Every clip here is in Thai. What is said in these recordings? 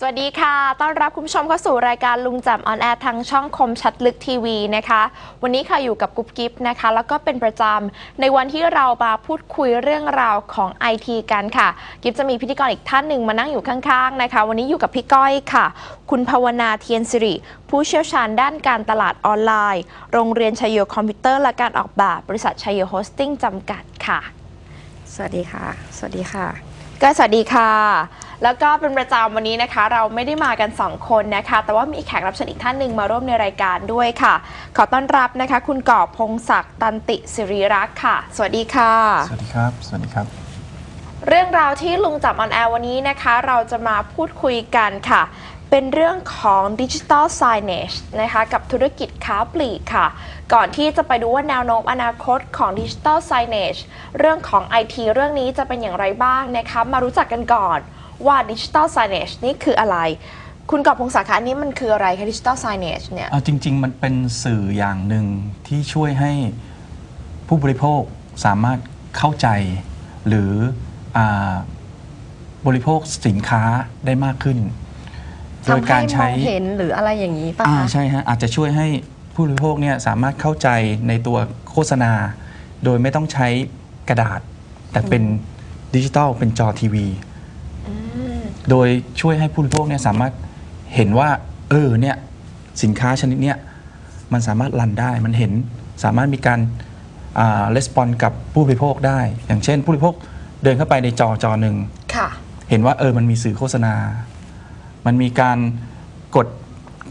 สวัสดีค่ะ ต้อนรับคุณผู้ชมเข้าสู่รายการลุงแจ่มออนแอร์ทางช่องคมชัดลึกทีวีนะคะ วันนี้ค่ะอยู่กับกุ๊บกิ๊บนะคะ แล้วก็เป็นประจำในวันที่เรามาพูดคุยเรื่องราวของ IT กันค่ะ กิ๊บจะมีพิธีกรอีกท่านหนึ่งมานั่งอยู่ข้างๆนะคะ วันนี้อยู่กับพี่ก้อยค่ะ คุณภาวนาเทียนสิริ ผู้เชี่ยวชาญด้านการตลาดออนไลน์ โรงเรียนชัยโยคอมพิวเตอร์และการออกแบบบริษัทชัยโยโฮสติ้งจำกัดค่ะ สวัสดีค่ะ สวัสดีค่ะ ก็สวัสดีค่ะ แล้วก็เป็นประจำวันนี้นะคะ เราไม่ได้มากัน 2 คนนะคะ แต่ว่ามีแขกรับเชิญอีกท่านหนึ่งมาร่วมในรายการด้วยค่ะ ขอต้อนรับนะคะ คุณกอบพงศักดิ์ตันติสิริรักษ์ค่ะ สวัสดีค่ะ สวัสดีครับ สวัสดีครับ เรื่องราวที่ลุงจับออนแอร์วันนี้นะคะ เราจะมาพูดคุยกันค่ะ เป็นเรื่องของดิจิ t a ล Signage นะคะ กับธุรกิจค้าปลีกค่ะ ก่อนที่จะไปดูว่าแนวโน้มอนาคตของดิจิ t a ล Signage เรื่องของ IT เรื่องนี้จะเป็นอย่างไรบ้างนะคะ มารู้จักกันก่อน ว่าดิจิ t a ล Signage นี่คืออะไร คุณกอบพงศักดิ์คะอันนี้มันคืออะไรคะดิจิ t a ล Signage เนี่ย เอาจริง ๆ มันเป็นสื่ออย่างหนึ่งที่ช่วยให้ผู้บริโภคสามารถเข้าใจ หรืออาบริโภคสินค้าได้มากขึ้น โดยทำการให้มใช้ องเห็นหรืออะไรอย่างนี้ป่ะอ่าคะ ใช่ฮะอาจจะช่วยให้ผู้บริโภคเนี่ยสามารถเข้าใจในตัวโฆษณา โดยไม่ต้องใช้กระดาษ แต่เป็นดิจิตอลเป็นจอทีวี โดยช่วยให้ผู้บริโภคเนี่ยสามารถเห็นว่า เออเนี่ยสินค้าชนิดเนี้ยมันสามารถรันได้ มันเห็นสามารถมีการอ่าレスปอนกับผู้บริโภคได้ อย่างเช่น ผู้บริโภคเดินเข้าไปในจอจอหนึ่งค่ะเห็นว่าเออมันมีสื่อโฆษณา มันมีการกด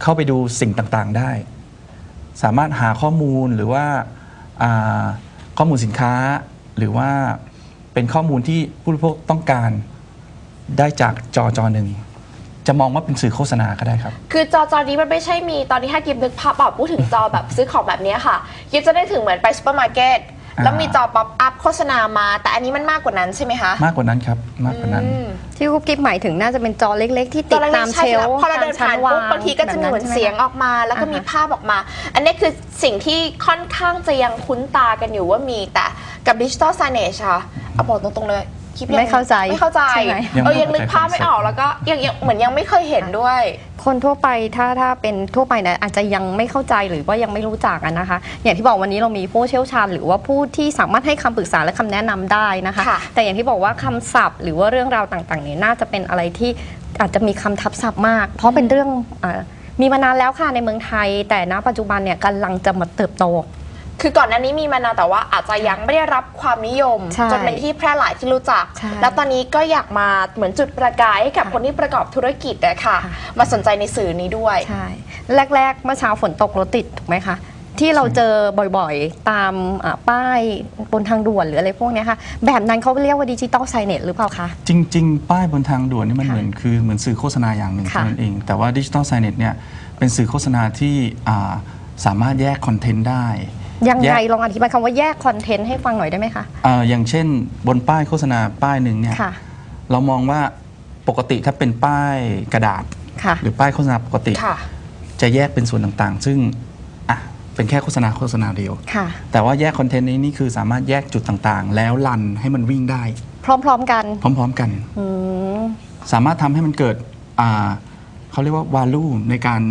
เข้าไปดูสิ่งต่างๆได้ สามารถหาข้อมูลหรือว่าอ่าข้อมูลสินค้า หรือว่าเป็นข้อมูลที่ผู้บริโภคต้องการ ได้จากจอจอหนึ่งจะมองว่าเป็นสื่อโฆษณาก็ได้ครับ คือจอจอนี้มันไม่ใช่มีตอนนี้ถ้ากิฟนึกภาพออกพูดถึงจอแบบซื้อของแบบเนี้ยค่ะกิฟจะได้ถึงเหมือนไปซูเปอร์มาร์เก็ตอ่าแล้วมีจอป๊อปอัพโฆษณามา แต่อันนี้มันมากกว่านั้นใช่ไหมคะ มากกว่านั้นครับมากกว่านั้นอืมที่กุ๊บกิ๊บหมายถึงน่าจะเป็นจอเล็ก ๆ ที่จติอดเล็กๆตามใช่เชลค่ะฟ์พอเราเดินผ่านปุ๊บบางทีก็จะมีเหมือนเสียงออกมา แล้วก็มีอ่าฮะภาพออกมา อันนี้คือสิ่งที่ค่อนข้างจะยังคุ้นตากันอยู่ว่ามีแต่กับดิจิ t a ล Signage ค่ะเอาบอกตรงๆเลย คิดยังไม่เข้าใจไม่เข้าใจใช่ไหมยังเออไม่ยังนึกเข้าใจภาพไม่ออกแล้วก็ยังยังเหมือนยังไม่เคยเห็นด้วย คนทั่วไปถ้าถ้าเป็นทั่วไปนะอาจจะยังไม่เข้าใจหรือว่ายังไม่รู้จักกันนะคะ อย่างที่บอกวันนี้เรามีผู้เชี่ยวชาญ หรือว่าผู้ที่สามารถให้คำปรึกษาและคำแนะนำได้นะคะ ค่ะ แต่อย่างที่บอกว่าคำศัพท์ หรือว่าเรื่องราวต่างๆเนี่ยน่าจะเป็นอะไรที่อาจจะมีคำทับศัพท์มาก เพราะเป็นเรื่องอามีมานานแล้วค่ะในเมืองไทย แต่ณปัจจุบันเนี่ยกำลังจะมาเติบโต คือก่อนหน้านี้มีมานานแต่ว่าอาจจะยังไม่ได้รับความนิยม ใช่จนเป็นที่แพร่หลายที่รู้จัก ใช่แล้วตอนนี้ก็อยากมาเหมือนจุดประกายให้กับคนที่ประกอบธุรกิจอะค่ะค่ะ มาสนใจในสื่อนี้ด้วย ใช่ แรก ๆ เมื่อเช้าฝนตกรถติด ถูกไหมคะ ที่เราเจอบ่อยๆ ตามอ่าป้ายบนทางด่วนหรืออะไรพวกเนี้ยค่ะ แบบนั้นเขาเรียกว่าดิจิตอลไซเน็ตหรือเปล่าคะ จริง ๆ ป้ายบนทางด่วนนี่มันค่ะเหมือนคือเหมือนสื่อโฆษณาอย่างหนึ่งค่ะเท่านั้นเอง แต่ว่าดิจิ t a ลไซเน็ตเนี่ยเป็นสื่อโฆษณาที่อ่าสามารถแยกคอนเทนต์ได้ ยังแยไงกลองอธิบายคำว่าแยกคอนเทนต์ให้ฟังหน่อยได้ไหมคะอ่าอย่างเช่นบนป้ายโฆษณาป้ายหนึ่งเนี่ยค่ะ เรามองว่าปกติถ้าเป็นป้ายกระดาษ ค่ะ หรือป้ายโฆษณาปกติ ค่ะ จะแยกเป็นส่วนต่างๆ ซึ่งอะเป็นแค่โฆษณาโฆษณาเดียว ค่ะ แต่ว่าแยกคอนเทนต์นี้นี่คือสามารถแยกจุดต่างๆ แล้วรันให้มันวิ่งได้ พร้อมๆกัน พร้อมๆกัน อืม สามารถทำให้มันเกิดอ่าเขาเรียกว่า value ในการ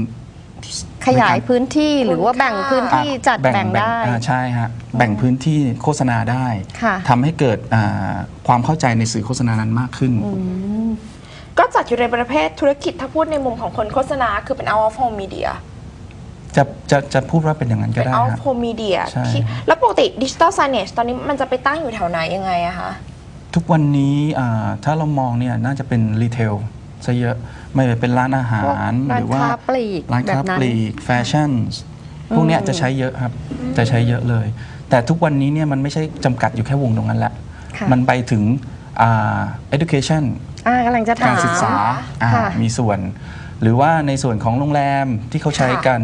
ขยายพื้นที่หรือว่าแบ่งพื้นที่จัดแบ่งได้อ่าใช่ฮะแบ่งพื้นที่โฆษณาได้ค่ะ ทำให้เกิดอ่าความเข้าใจในสื่อโฆษณานั้นมากขึ้น ก็จัดอยู่ในประเภทธุรกิจถ้าพูดในมุมของคนโฆษณาคือเป็น out of home media จะจะจะพูดว่าเป็นอย่างนั้นก็เป็น ได้ out ฮะ of home media ใช่ ที่แล้วปกติ digital signage ตอนนี้มันจะไปตั้งอยู่แถวไหนยังไงอะคะ ทุกวันนี้อ่าถ้าเรามองเนี่ยน่าจะเป็นรีเทลซะเยอะ ไม่ว่าเป็นร้านอาหาพวกรร้านหรือว่าค้าปลีกร้านค้าแบบนั้นปลีกแฟชั่นพวกเนี้ยจะใช้เยอะครับจะใช้เยอะเลย แต่ทุกวันนี้เนี่ยมันไม่ใช่จำกัดอยู่แค่วงตรงนั้นแหละค่ะมันไปถึงอ่า education อ่ากำลังจะถามการศึกษาอ่าค่ะมีส่วน หรือว่าในส่วนของโรงแรมที่เขาใช้กัน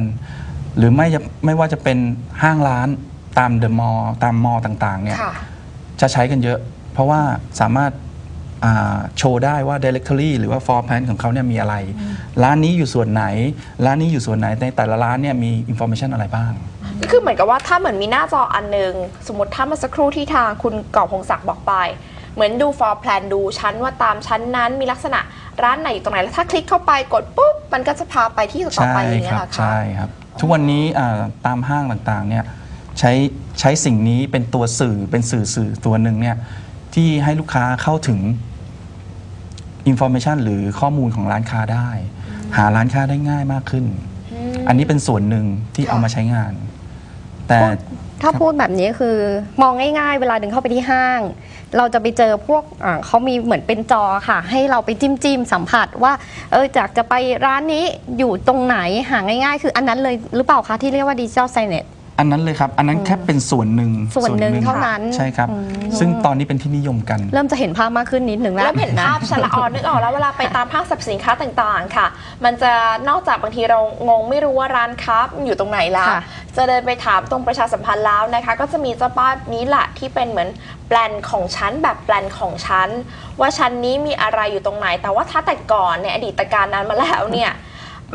หรือไม่จะไม่ว่าจะเป็นห้างร้านตามเดอะมอลล์ตามมอลล์ต่างๆเนี่ยค่ะจะใช้กันเยอะ เพราะว่าสามารถอ่า โชว์ได้ว่า directory หรือว่า floor plan ของเขาเนี่ยมีอะไร ร้านนี้อยู่ส่วนไหน ร้านนี้อยู่ส่วนไหนในแต่ละร้านเนี่ยมี information อะไรบ้าง ก็คือเหมือนกับว่าถ้าเหมือนมีหน้าจออันหนึง สมมติถ้าเมาสักครู่ที่ทางคุณกอบพงศักดิ์บอกไป เหมือนดู for plan ดูชั้นว่าตามชั้นนั้นมีลักษณะร้านไหนอยู่ตรงไหน แล้วถ้าคลิกเข้าไปกดปุ๊บ มันก็จะพาไปที่ต่อใช่ไปอย่างเงี้คยรัเหรอคะบใช่ครับ ทุกวันนี้อ่าตามห้างต่างๆเนี่ยใช้ใช้สิ่งนี้เป็นตัวสื่อเป็นสื่อสื่อตัวหนึ่งเนี่ย ที่ให้ลูกค้าเข้าถึงอินโฟ a t ชันหรือข้อมูลของร้านค้าได้ หาร้านค้าได้ง่ายมากขึ้น อันนี้เป็นส่วนหนึ่งที่ค่ะเอามาใช้งาน แต่ถ้าพูดแบบนี้คือมองง่ายๆ เวลาเดินเข้าไปที่ห้าง เราจะไปเจอพวกอ่าเขามีเหมือนเป็นจอค่ะ ให้เราไปจิ้มจิ้มๆสัมผัสว่า เออจากจะไปร้านนี้อยู่ตรงไหนหาง่ายๆ คืออันนั้นเลยหรือเปล่าคะที่เรียกว่าดิจิทัลไซเน็ต อันนั้นเลยครับ อันนั้นแค่เป็นส่วนหนึ่งส่วนหนึ่งเท่านั้น ใช่ครับอืมซึ่งตอนนี้เป็นที่นิยมกัน เริ่มจะเห็นภาพมากขึ้นนิดหนึ่งแล้วเริ่มเห็นภาพชัดละออนนึกออกแล้วเวลาไปตามห้างสรรพสินค้าต่างๆ ค่ะ มันจะนอกจากบางทีเรางงไม่รู้ว่าร้านค้าอยู่ตรงไหนแล้วค่ะจะเดินไปถามตรงประชาสัมพันธ์แล้วนะคะ ก็จะมีเจ้าป้ายนี้แหละที่เป็นเหมือนแปลนของชั้นแบบแปลนของชั้นว่าชั้นนี้มีอะไรอยู่ตรงไหน แต่ว่าถ้าแต่ก่อนในอดีตการนั้นมาแล้วเนี่ย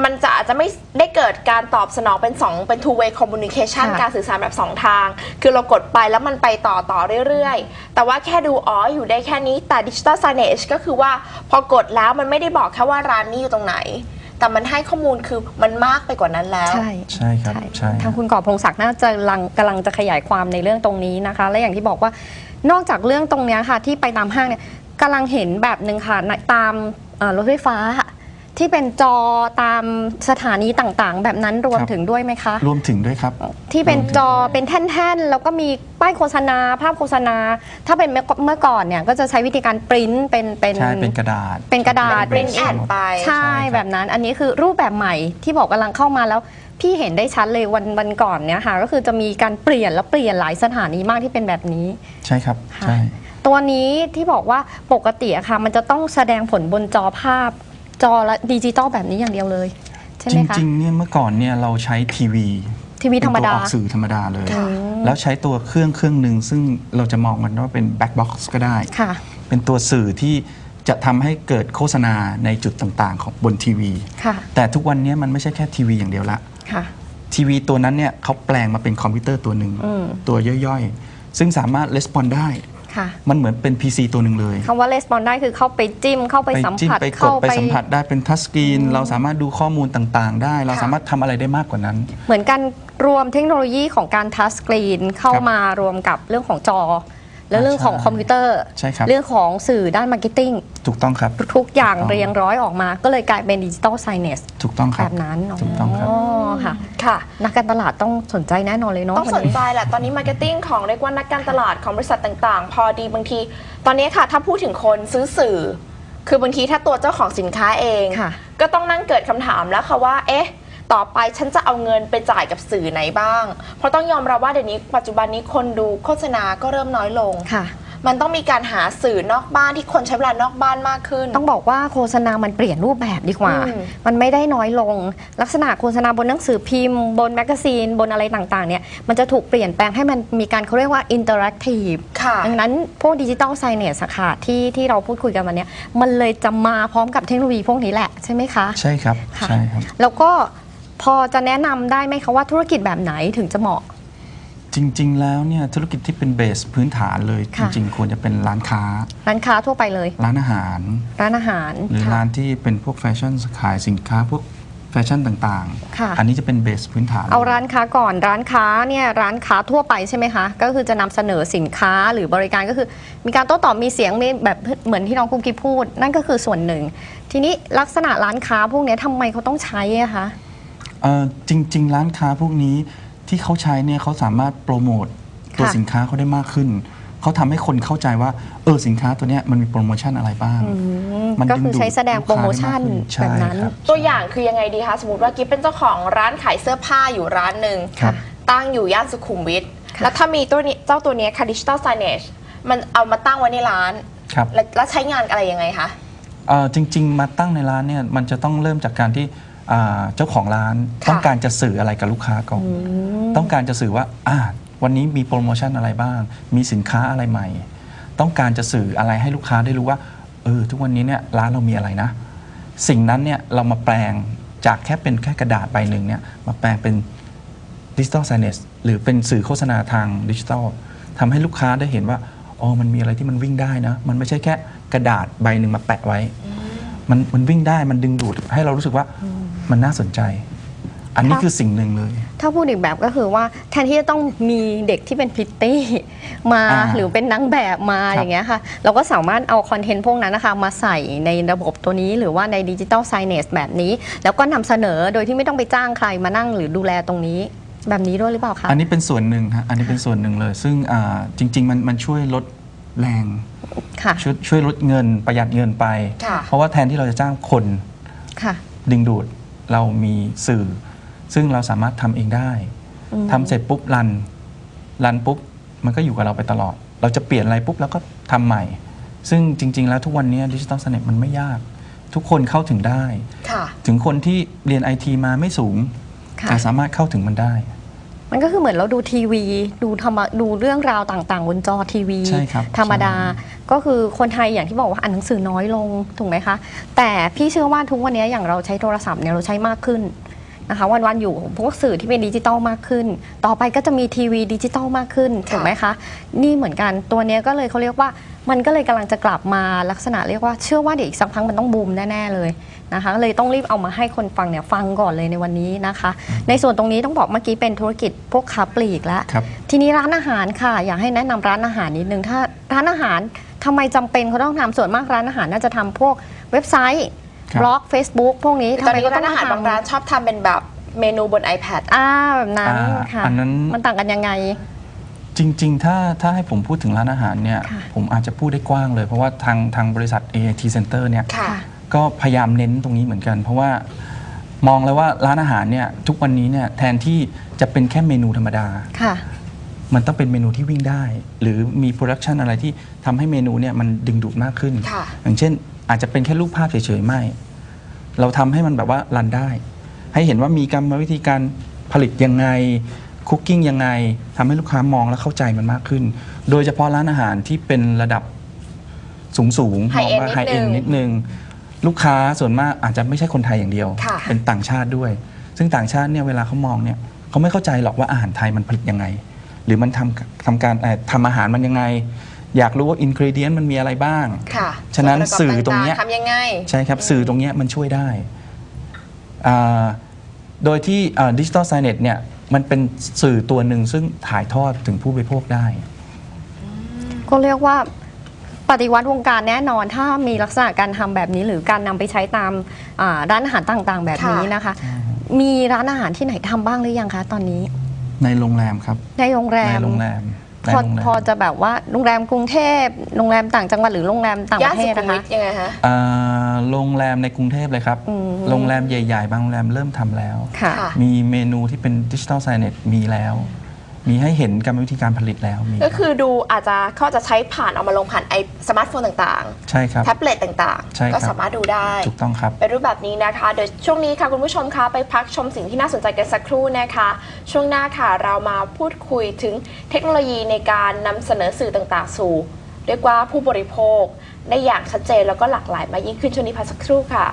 มันจะอาจจะไม่ได้เกิดการตอบสนองเป็น 2 เป็น two way communication ค่ะการสื่อสารแบบ 2 ทาง คือเรากดไปแล้วมันไปต่อต่อเรื่อยๆ แต่ว่าแค่ดูอ๋ออยู่ได้แค่นี้แต่ digital signage ก็คือว่าพอกดแล้วมันไม่ได้บอกแค่ว่าร้านนี้อยู่ตรงไหน แต่มันให้ข้อมูลคือมันมากไปกว่านั้นแล้ว ใช่ ใช่ครับ ใช่ทางคุณก่อพงศักดิ์น่าจะกำลังกำลังจะขยายความในเรื่องตรงนี้นะคะ และอย่างที่บอกว่านอกจากเรื่องตรงเนี้ยค่ะที่ไปตามห้างเนี่ยกำลังเห็นแบบหนึ่งค่ะในตามเอ่อรถไฟฟ้า ที่เป็นจอตามสถานีต่างๆ แบบนั้นรวมครับ ถึงด้วยไหมคะ รวมถึงด้วยครับ ที่เป็นรวมถึงจอเป็นแท่นๆ แล้วก็มีป้ายโฆษณา ภาพโฆษณา ถ้าเป็นเมื่อเมื่อก่อนเนี่ย ก็จะใช้วิธีการปริ้นเป็นเป็นใช่เป็นกระดาษ เป็นกระดาษเป็น print ad ไปใช่ใช่ครับ แบบนั้นอันนี้คือรูปแบบใหม่ที่บอกกำลังเข้ามาแล้ว พี่เห็นได้ชัดเลยวันวันก่อนเนี่ยค่ะก็คือจะมีการเปลี่ยนแล้วเปลี่ยนหลายสถานีมากที่เป็นแบบนี้ ใช่ครับ ค่ะ ใช่ ตัวนี้ที่บอกว่าปกติอะค่ะ มันจะต้องแสดงผลบนจอภาพ จอและดิจิตอลแบบนี้อย่างเดียวเลย ใช่ไหจมคะ ริงๆเนี่ยเมื่อก่อนเนี่ยเราใช้ทีวีทีวีธรรมดา เป็นตัวออกสื่อธรรมดาเลยอืมแล้วใช้ตัวเครื่องเครื่องหนึ่งซึ่งเราจะมองมันว่าเป็นแบ็ k บ็อกซ์ก็ได้ ค่ะ เป็นตัวสื่อที่จะทำให้เกิดโฆษณาในจุดต่างๆ ของบนทีวี ค่ะ แต่ทุกวันนี้มันไม่ใช่แค่ทีวีอย่างเดียวละ ค่ะ ทีวีตัวนั้นเนี่ยเขาแปลงมาเป็นคอมพิวเตอร์ตัวหนึ่งอืม ตัวย่อยๆ ซึ่งสามารถレスปอนได้ ค่ะ มันเหมือนเป็น PC ตัวหนึ่งเลยคำว่าレスปอนได้คือเข้าไปจิ้มเข้าไปสัมจิ้มผัสไปกดเข้าไปสัมผัสได้เป็นทัชสกรีนเราสามารถดูข้อมูลต่างๆ ได้ เราค่ะสามารถทำอะไรได้มากกว่านั้น เหมือนกันรวมเทคโนโลยีของการทัชสกรีนเข้าครับ มารวมกับเรื่องของจอ และเรื่องของใช่คอมพิวเตอร์ ใช่ครับ เรื่องของสื่อด้านมาร์เก็ตติ้งถูกต้องครับ ทุกอย่างถูกต้องเรียงร้อยออกมา ก็เลยกลายเป็นดิจิตอลไซเนสถูกต้องคแบรับบนั้นถูกต้องครับอ๋อค่ะค่ะ นักการตลาดต้องสนใจแน่นอนเลยเนาะต้องสวันนนี้ใจแหละตอนนี้มาร์เก็ตติ้งของเรียกว่านักการตลาดของบริษัทต่างๆ พอดีบางที ตอนนี้ค่ะ ถ้าพูดถึงคนซื้อสื่อ คือบางทีถ้าตัวเจ้าของสินค้าเองค่ะก็ต้องนั่งเกิดคำถามแล้วค่ะว่าเอ๊ะ ต่อไปฉันจะเอาเงินไปจ่ายกับสื่อไหนบ้าง เพราะต้องยอมรับว่าเดี๋ยวนี้ปัจจุบันนี้คนดูโฆษณาก็เริ่มน้อยลง ค่ะ มันต้องมีการหาสื่อนอกบ้านที่คนใช้เวลานอกบ้านมากขึ้น ต้องบอกว่าโฆษณา มันเปลี่ยนรูปแบบดีกว่า อืม มันไม่ได้น้อยลง ลักษณะโฆษณาบนหนังสือพิมพ์ บนแมกกาซีน บนอะไรต่างๆ เนี่ย มันจะถูกเปลี่ยนแปลงให้มันมีการเขาเรียกว่าอินเตอร์แอคทีฟ ค่ะ ดังนั้นพวกดิจิตอลไซเนสค่ะที่ที่เราพูดคุยกันวันเนี้ยมันเลยจะมาพร้อมกับเทคโนโลยีพวกนี้แหละใช่ไหมคะ ใช่ครับ ค่ะ ใช่ครับ แล้วก็ พอจะแนะนำได้ไหมคะว่าธุรกิจแบบไหนถึงจะเหมาะ จริง ๆ แล้วเนี่ยธุรกิจที่เป็นเบสพื้นฐานเลย จค่ะ ริง ๆ ควรจะเป็นร้านค้า ร้านค้าทั่วไปเลย ร้านอาหาร ร้านอาหาร หรือค่ะร้านที่เป็นพวกแฟชั่นขายสินค้าพวกแฟชั่นต่างค่ะ ๆ อันนี้จะเป็นเบสพื้นฐานเอาร้านค้าก่อนร้านค้าเนี่ยร้านค้าทั่วไปใช่ไหมคะ ก็คือจะนำเสนอสินค้าหรือบริการก็คือ มีการโต้ตอบมีเสียงมีแบบเหมือนที่น้องกุ๊กกิ๊บพูด นั่นก็คือส่วนหนึ่ง ทีนี้ลักษณะร้านค้าพวกเนี้ยทำไมเขาต้องใช้อะคะ เอ่อจริง ๆ ร้านค้าพวกนี้ที่เขาใช้เนี่ยเขาสามารถโปรโมทตัวค่ะ สินค้าเขาได้มากขึ้น เขาทำให้คนเข้าใจว่าเออสินค้าตัวเนี้ยมันมีโปรโมชั่นอะไรบ้าง อืมมันก็ดึงคือดูดใช้แสดงโปรโมชั่นลูกค้าได้มากขึ้นแบบนั้นใช่ครับ ตัวอย่างคือยังไงดีคะสมมติว่ากิ๊บเป็นเจ้าของร้านขายเสื้อผ้าอยู่ร้านหนึ่งครับ ตั้งอยู่ย่านสุขุมวิทค่ะ แล้วถ้ามีตัวนี้เจ้าตัวเนี้ค่ะ digital signage มันเอามาตั้งไว้ในร้าน ครับ แล้วแล้วใช้งานอะไรยังไงคะ เอ่อจริง ๆ มาตั้งในร้านเนี่ยมันจะต้องเริ่มจากการที่ อ่าเจ้าของร้านค่ะ ต้องการจะสื่ออะไรกับลูกค้าก่อน ต้องการจะสื่อว่าอ่าวันนี้มีโปรโมชั่นอะไรบ้าง มีสินค้าอะไรใหม่ ต้องการจะสื่ออะไรให้ลูกค้าได้รู้ว่า เออ ทุกวันนี้เนี่ยร้านเรามีอะไรนะ สิ่งนั้นเนี่ยเรามาแปลงจากแค่เป็นแค่กระดาษใบหนึ่งเนี่ยมาแปลงเป็นดิจิ t a ลไซเนสหรือเป็นสื่อโฆษณาทางดิจิทัลทำให้ลูกค้าได้เห็นว่า อ๋อ มันมีอะไรที่มันวิ่งได้นะ มันไม่ใช่แค่กระดาษใบหนึ่งมาแปะไว้ มันมันวิ่งได้มันดึงดูดให้เรารู้สึกว่า มันน่าสนใจ อันนี้ครับคือสิ่งหนึ่งเลย ถ้าพูดอีกแบบก็คือว่าแทนที่จะต้องมีเด็กที่เป็นพริตตี้มาอ่าหรือเป็นนางแบบมาครับ อย่างเงี้ยค่ะ เราก็สามารถเอาคอนเทนต์พวกนั้นนะคะมาใส่ในระบบตัวนี้หรือว่าในดิจิ t a ลไซเนสแบบนี้ แล้วก็นำเสนอโดยที่ไม่ต้องไปจ้างใครมานั่งหรือดูแลตรงนี้ แบบนี้ด้วยหรือเปล่าคะ อันนี้เป็นส่วนหนึ่งฮะอันนี้เป็นส่วนหนึ่งเลย ซึ่งอ่าจริง ๆ มันมันช่วยลดแรง ค่ะ ช่วยช่วยลดเงินประหยัดเงินไป ค่ะ เพราะว่าแทนที่เราจะจ้างคนค่ะ ดึงดูด เรามีสื่อ ซึ่งเราสามารถทำเองได้อืมทำเสร็จปุ๊บรันรันปุ๊บมันก็อยู่กับเราไปตลอด เราจะเปลี่ยนอะไรปุ๊บแล้วก็ทำใหม่ ซึ่งจริง ๆ แล้วทุกวันนี้ดิจิ t a ล s เน็ตมันไม่ยาก ทุกคนเข้าถึงได้ ค่ะ ถึงคนที่เรียนไอทีมาไม่สูง ค่ะ แต่สามารถเข้าถึงมันได้ มันก็คือเหมือนเราดูทีวี ดูธรรมะดูเรื่องราวต่างๆ บนจอทีวี ใช่ครับธรรมดาก็คือคนไทยอย่างที่บอกว่าอ่านหนังสือน้อยลงถูกไหมคะ แต่พี่เชื่อว่าทุกวันนี้อย่างเราใช้โทรศัพท์เนี่ยเราใช้มากขึ้น นะคะวันๆอยู่พวกสื่อที่เป็นดิจิตอลมากขึ้น ต่อไปก็จะมีทีวีดิจิตอลมากขึ้นค่ะถูกไหมคะ นี่เหมือนกันตัวเนี้ยก็เลยเขาเรียกว่ามันก็เลยกำลังจะกลับมาลักษณะเรียกว่าเชื่อว่าเดี๋ยวอีกสักพักมันต้องบูมแน่ ๆ เลยนะคะเลยต้องรีบเอามาให้คนฟังเนี่ยฟังก่อนเลยในวันนี้นะคะ ในส่วนตรงนี้ต้องบอกเมื่อกี้เป็นธุรกิจพวกค้าปลีกแล้วครับทีนี้ร้านอาหารค่ะ อยากให้แนะนำร้านอาหารนิดนึงถ้าร้านอาหารทำไมจำเป็นเขาต้องทำส่วนมากร้านอาหารน่าจะทำพวกเว็บไซต์ครั บบล็อก Facebook พวกนี้ตอนนี้ก็ร้านอาหารบางร้านชอบทำเป็นแบบเมนูบน iPad อ่าแบบนั้นอ่าค่ะอันนั้น มันต่างกันยังไง จริง ๆ ถ้าถ้าให้ผมพูดถึงร้านอาหารเนี่ย ค่ะ ผมอาจจะพูดได้กว้างเลย เพราะว่าทางทางบริษัท AIT Center เนี่ย ค่ะ ก็พยายามเน้นตรงนี้เหมือนกัน เพราะว่ามองแล้วว่าร้านอาหารเนี่ยทุกวันนี้เนี่ยแทนที่จะเป็นแค่เมนูธรรมดา ค่ะ มันต้องเป็นเมนูที่วิ่งได้ หรือมีโปรดักชันอะไรที่ทำให้เมนูเนี่ยมันดึงดูดมากขึ้น ค่ะ อย่างเช่น อาจจะเป็นแค่รูปภาพเฉยๆไม่ เราทำให้มันแบบว่ารันได้ ให้เห็นว่ามีกรรมวิธีการผลิตยังไงคุกกิ้งยังไงทำให้ลูกค้ามองและเข้าใจมันมากขึ้น โดยเฉพาะร้านอาหารที่เป็นระดับสูงๆมอง High end ว่านิดไฮเอ็นนึงนิดนึง ลูกค้าส่วนมากอาจจะไม่ใช่คนไทยอย่างเดียวค่ะเป็นต่างชาติด้วย ซึ่งต่างชาติเนี่ยเวลาเขามองเนี่ยเขาไม่เข้าใจหรอกว่าอาหารไทยมันผลิตยังไง หรือมันทำทำการเอ่อทำอาหารมันยังไง อยากรู้ว่าอินกรเดียนมันมีอะไรบ้าง ค่ะฉะนั้นส่วประกบสื่อตรงเนี้ยาๆทำยังไง ใช่ครับ สื่อตรงเนี้ยมันช่วยได้อ่าโดยที่ดิจิตอลไซเน็ตเนี่ยมันเป็นสื่อตัวหนึ่งซึ่งถ่ายทอดถึงผู้บริโภคได้ ก็เรียกว่าปฏิวัติวงการแน่นอน ถ้ามีลักษณะการทำแบบนี้ หรือการนำไปใช้ตามอ่าร้านอาหารต่างๆ แบบนี้นะคะ มีร้านอาหารที่ไหนทำบ้างหรือยังคะตอนนี้ ในโรงแรมครับ ในโรงแรในม โรงแรม ในพอโรงแรมพอจะแบบว่าโรงแรมกรุงเทพโรงแรมต่างจังหวัดหรือโรงแรมต่างปย่านระเทสุศขุมนะคะวิทยังไงฮะอ่าโรงแรมในกรุงเทพเลยครับ อืม โรงแรมใหญ่ ๆ บางโรงแรมเริ่มทำแล้ว ค่ะค่ะมีเมนูที่เป็นดิจิ t a ลไซเน็ตมีแล้ว มีให้เห็นกรรมวิธีการผลิตแล้วมีก็คือดูอาจจะเขาจะใช้ผ่านเอามาลงผ่านไอสมาร์ทโฟนต่างใช่ครับๆแท็บเล็ตต่างใช่ครับๆก็สามารถดูได้ถูกต้องครับเป็นรูปแบบนี้นะคะเดี๋ยวช่วงนี้ค่ะคุณผู้ชมคะไปพักชมสิ่งที่น่าสนใจกันสักครู่นะคะ ช่วงหน้าค่ะเรามาพูดคุยถึงเทคโนโลยีในการนำเสนอสื่อต่างๆ สู่เรียกว่าผู้บริโภคได้อย่างชัดเจนแล้วก็หลากหลายมากยิ่งขึ้นช่วงนี้พักสักครู่ค่ะ